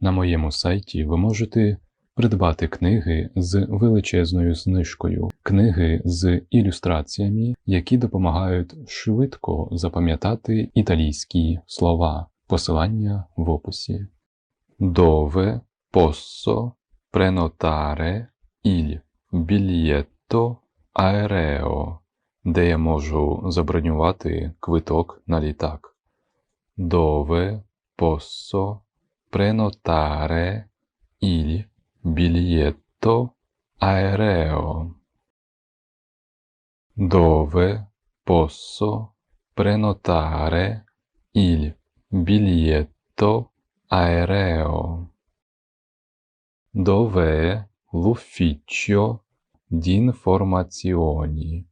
На моєму сайті ви можете придбати книги з величезною знижкою, книги з ілюстраціями, які допомагають швидко запам'ятати італійські слова. Посилання в описі. Dove posso prenotare il biglietto aereo, де я можу забронювати квиток на літак. Dove posso prenotare il biglietto aereo? Dove posso prenotare il biglietto aereo? Dov'è l'ufficio d'informazioni?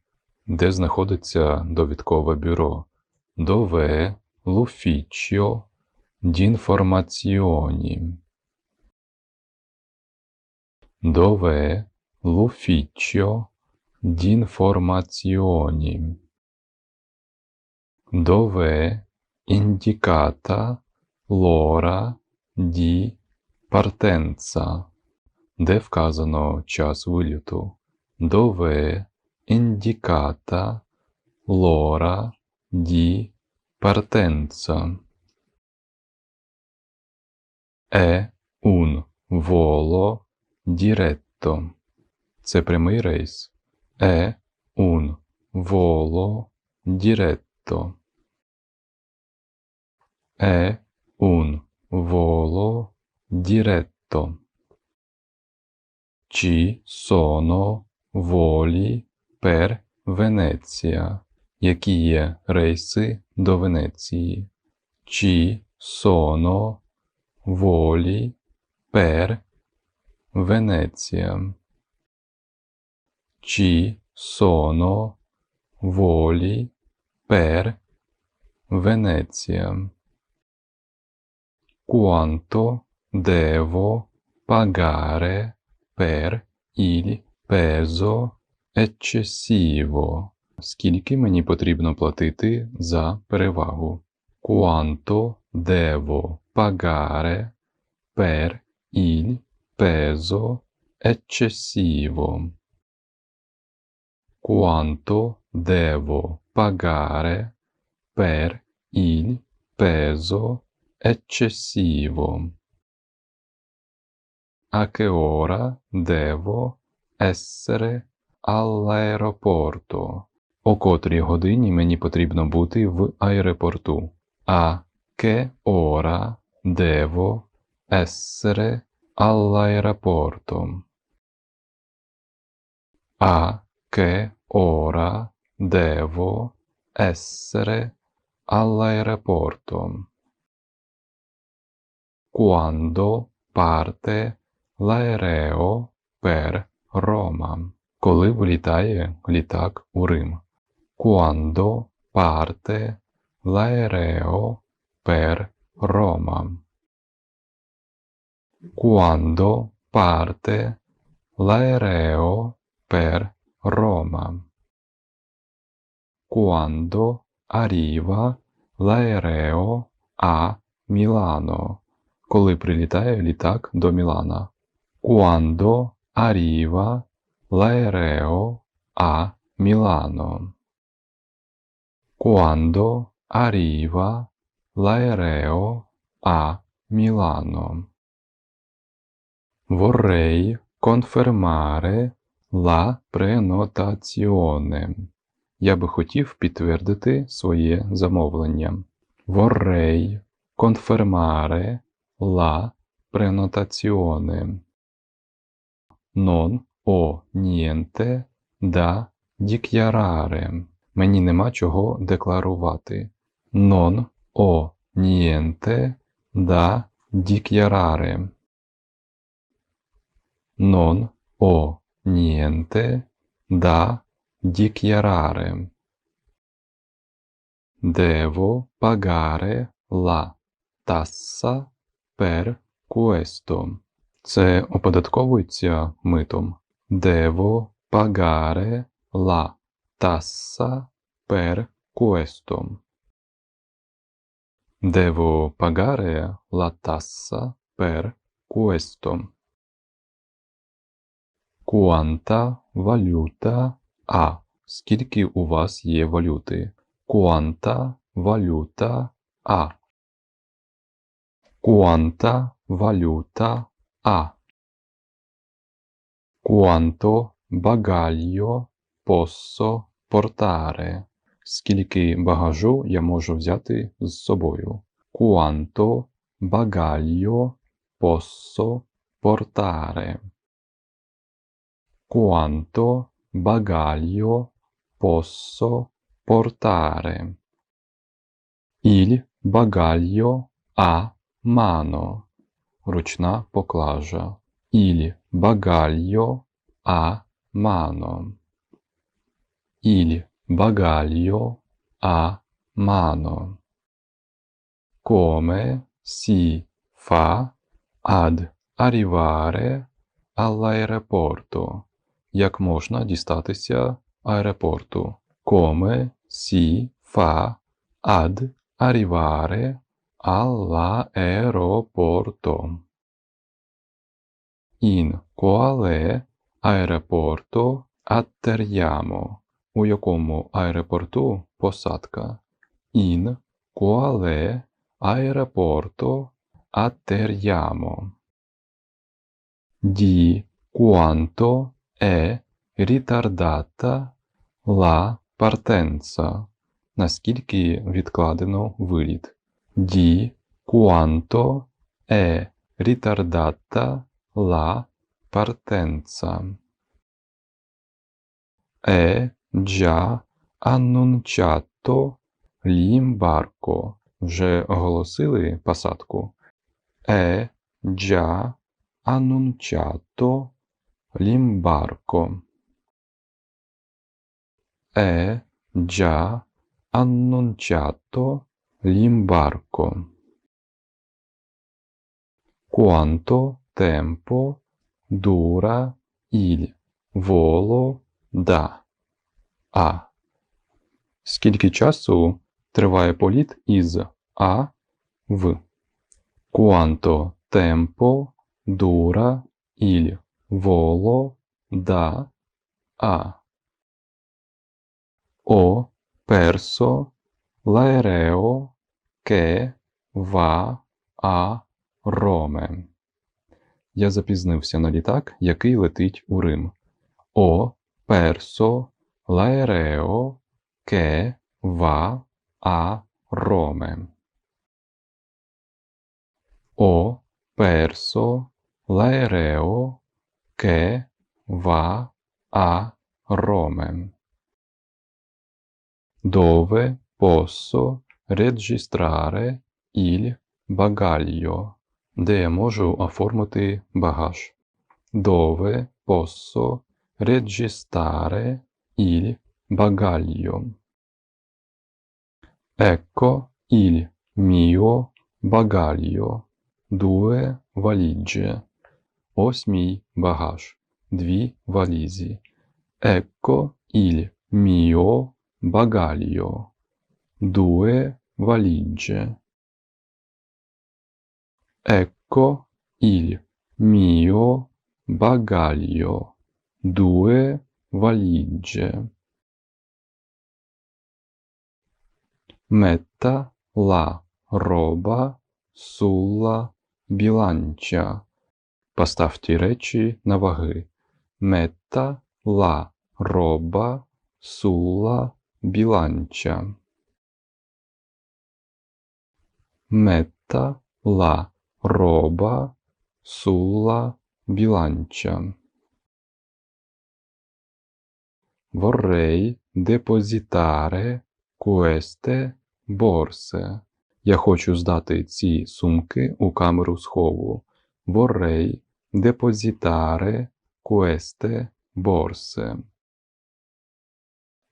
Де знаходиться довідкове бюро? Dov'è l'ufficio d'informazioni? Dov'è l'ufficio d'informazioni? Dov'è indicata l'ora di partenza? Де вказано час вильоту? Dov'è indicata l'ora di partenza? È un volo diretto. Це прямий рейс. È un volo diretto. È un volo diretto. Ci sono voli per Venezia. Які є рейси до Венеції? Ci sono voli per Venezia. Ci sono voli per Venezia. Quanto devo pagare per il peso eccessivo? Скільки мені потрібно платити за перевагу? Quanto devo pagare per il peso eccessivo? Quanto devo pagare per il peso eccessivo? A che ora devo essere all'aeroporto? О котрій годині мені потрібно бути в аеропорту. А che ora devo essere all'aeroporto? A che ora devo essere all'aeroporto? Quando parte l'aereo per Roma? Коли вилітає літак у Рим? Quando parte l'aereo per Roma? Quando parte l'aereo per Roma? Quando arriva l'aereo a Milano? Коли прилітає літак до Мілана? Quando arriva l'aereo a Milano? Quando arriva l'aereo a Milano? Vorrei confermare la prenotazione. Я би хотів підтвердити своє замовлення. Vorrei confermare la prenotazione. Non ho niente da dichiarare. Мені нема чого декларувати. Non ho niente da dichiarare. Non ho niente da dichiarare. Devo pagare la tassa per questo. Це оподатковується митом. Devo pagare la tassa per questo. Devo pagare la tassa per questo. Quanta valuta ha? Скільки у вас є валюти? Quanta valuta ha? Quanta valuta ha? Quanto bagaglio posso portare? Скільки багажу я можу взяти з собою? Quanto bagaglio posso portare? Quanto bagaglio posso portare? Il bagaglio a mano. Ручна поклажа. Il bagaglio a mano. Il bagaglio a mano. Come si fa ad arrivare all'aeroporto? Як можна дістатися аеропорту? Come si fa ad arrivare all'aeroporto? In quale aeroporto atterriamo? У якому аеропорту посадка? In quale aeroporto atterriamo? Di quanto è ritardata la partenza? Наскільки відкладено виліт? Di quanto è ritardata la partenza? È già annunciato l'imbarco. Вже оголосили посадку. È già annunciato l'imbarco. È già annunciato l'imbarco. Quanto tempo dura il volo da А? Скільки часу триває політ із А в? Quanto tempo dura il volo da A? Ho perso l'aereo che va a Rome. Я запізнився на літак, який летить у Рим. Ho perso l'aereo che va a Rome. Ho perso l'aereo che va a Rome. Dove posso registrare il bagaglio? Де можу оформити багаж? Dove posso registrare il bagaglio? Ecco il mio bagaglio. Due valigie. Ось мій багаж. Дві валізі. Ecco il mio bagaglio. Due valigie. Ecco il mio bagaglio. Due valigie. Metta la roba sulla bilancia. Поставте речі на ваги. Metta la roba sulla bilancia. Metta la roba sulla bilancia. Vorrei depositare queste borse. Я хочу здати ці сумки у камеру схову. Vorrei depositare queste borse.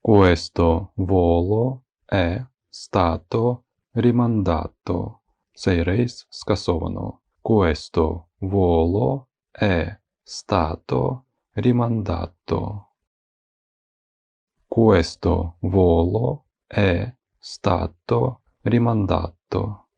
Questo volo è stato rimandato. Цей рейс скасовано. Questo volo è stato rimandato. Questo volo è stato rimandato.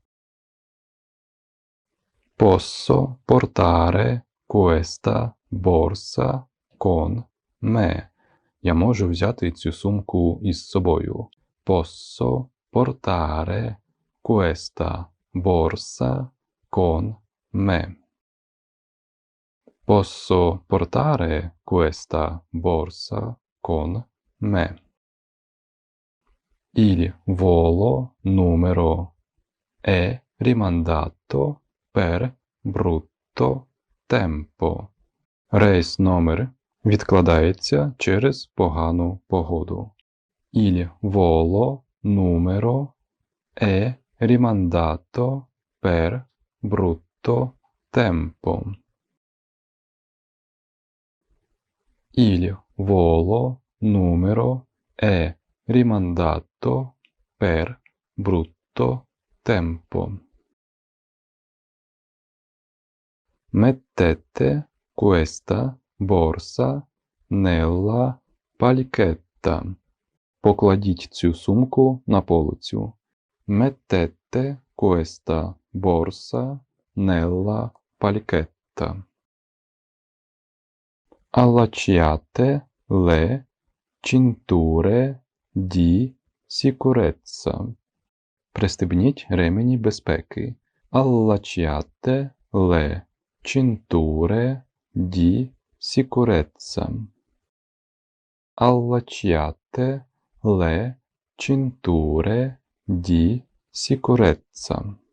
Posso portare questa borsa con me. Я можу взяти цю сумку із собою. Posso portare questa borsa con me. Posso portare questa borsa con volo numero è rimandato per brutto tempo. Рейс номер відкладається через погану погоду. Volo numero è rimandato per brutto tempo. Il volo numero è rimandato per brutto tempo. Mettete questa borsa nella palchetta. Покладіть цю сумку на полицю. Mettete questa borsa nella palchetta. Allacciate le cinture di sicurezza. Пристебніть ремені безпеки. Allacciate le cinture di sicurezza. Allacciate le cinture di sicurezza.